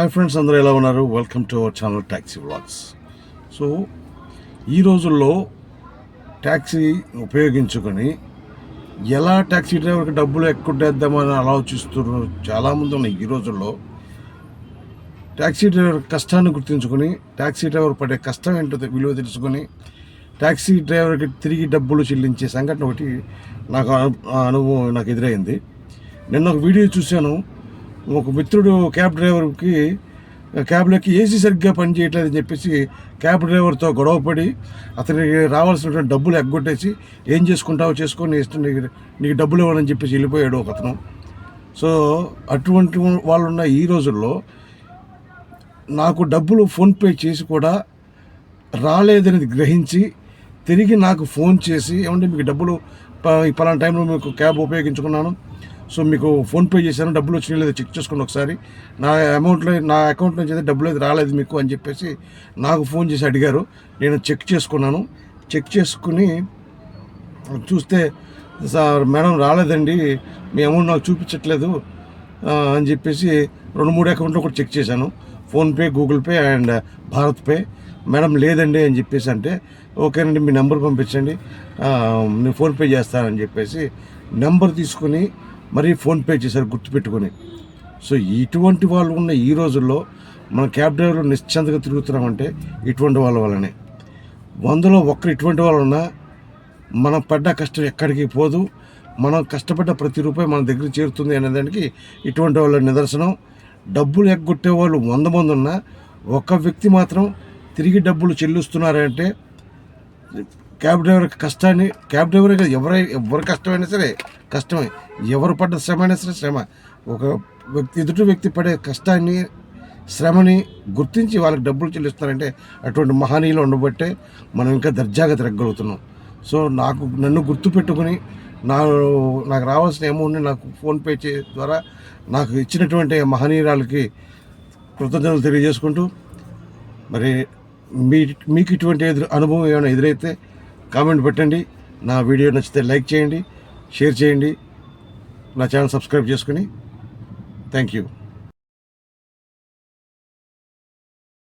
Hi friends అందరూ ఎలా ఉన్నారు? Welcome to our channel taxi vlogs so ఈ రోజుల్లో ట్యాక్సీ ఉపయోగించుకొని ఎలా ట్యాక్సీ డ్రైవర్కి డబ్బులు ఎక్కుంటేద్దామని ఆలోచిస్తున్నారు చాలామంది ఉన్నాయి ఈ రోజుల్లో. ట్యాక్సీ డ్రైవర్ కష్టాన్ని గుర్తించుకొని ట్యాక్సీ డ్రైవర్ పడే కష్టం ఏంటో విలువ తెలుసుకొని ట్యాక్సీ డ్రైవర్కి తిరిగి డబ్బులు చెల్లించే సంఘటన ఒకటి నాకు అను- ఆ అనుభవం నాకు ఎదురైంది. నిన్న ఒక వీడియో చూశాను. ఒక మిత్రుడు క్యాబ్ డ్రైవర్కి క్యాబ్లోకి ఏసీ సరిగ్గా పనిచేయట్లేదని చెప్పేసి క్యాబ్ డ్రైవర్తో గొడవపడి అతనికి రావాల్సినటువంటి డబ్బులు ఎగ్గొట్టేసి ఏం చేసుకుంటావో చేసుకొని నీ ఇష్టం నీకు నీకు డబ్బులు ఇవ్వాలని చెప్పేసి వెళ్ళిపోయాడు ఒక అతను సో అటువంటి వాళ్ళు ఉన్న ఈ రోజుల్లో నాకు డబ్బులు ఫోన్పే చేసి కూడా రాలేదని గ్రహించి తిరిగి నాకు ఫోన్ చేసి ఏమంటే మీకు డబ్బులు పలానా టైంలో మీకు క్యాబ్ ఉపయోగించుకున్నాను సో మీకు ఫోన్పే చేశాను డబ్బులు వచ్చినాయి లేదో చెక్ చేసుకోండి ఒకసారి. నా అమౌంట్లో నా అకౌంట్ నుంచి అయితే డబ్బులు అయితే రాలేదు మీకు అని చెప్పేసి నాకు ఫోన్ చేసి అడిగారు. నేను చెక్ చేసుకున్నాను. చెక్ చేసుకుని చూస్తే సార్ మేడం రాలేదండి. మీ అమౌంట్ నాకు చూపించట్లేదు. అని చెప్పేసి రెండు మూడు అకౌంట్లో కూడా చెక్ చేశాను. PhonePe Google Pay and Bharat pay. Madam లేదండి అని చెప్పేసి అంటే ఓకేనండి మీ నెంబర్ పంపించండి. నేను ఫోన్పే చేస్తానని చెప్పేసి నెంబర్ తీసుకుని మరీ ఫోన్పే చేశారు గుర్తుపెట్టుకొని. సో ఇటువంటి వాళ్ళు ఉన్న ఈ రోజుల్లో మన క్యాబ్ డ్రైవర్లు నిశ్చంతగా తిరుగుతున్నామంటే ఇటువంటి వాళ్ళ వల్లనే. వందలో ఒక్కరు ఇటువంటి వాళ్ళు ఉన్నా మనం పడ్డ కష్టం ఎక్కడికి పోదు మనం కష్టపడ్డ ప్రతి రూపాయి మన దగ్గర చేరుతుంది అనే దానికి ఇటువంటి వాళ్ళ నిదర్శనం. డబ్బులు ఎగ్గొట్టే వాళ్ళు వంద మంది ఉన్నా ఒక్క వ్యక్తి మాత్రం తిరిగి డబ్బులు చెల్లిస్తున్నారంటే క్యాబ్ డ్రైవర్ కష్టాన్ని క్యాబ్ డ్రైవరే కాదు ఎవరై ఎవరు కష్టమైనా సరే కష్టమే. ఎవరు పడ్డ శ్రమ అయినా సరే శ్రమ. ఒక వ్యక్తి ఎదుటి వ్యక్తి పడే కష్టాన్ని శ్రమని గుర్తించి వాళ్ళకి డబ్బులు చెల్లిస్తారంటే అటువంటి మహనీయులు ఉండబట్టే మనం ఇంకా దర్జాగా తిరగలుగుతున్నాం సో నాకు నన్ను గుర్తుపెట్టుకుని నా నాకు రావాల్సిన అమౌంట్ని నాకు ఫోన్పే చే ద్వారా నాకు ఇచ్చినటువంటి మహనీయురాలకి కృతజ్ఞతలు తెలియజేసుకుంటూ మరి మీ మీకు ఇటువంటి ఎదురు అనుభవం ఏమైనా ఎదురైతే కామెంట్ పెట్టండి. నా వీడియో నచ్చితే లైక్ చేయండి షేర్ చేయండి. నా ఛానల్ సబ్స్క్రైబ్ చేసుకుని. Thank you.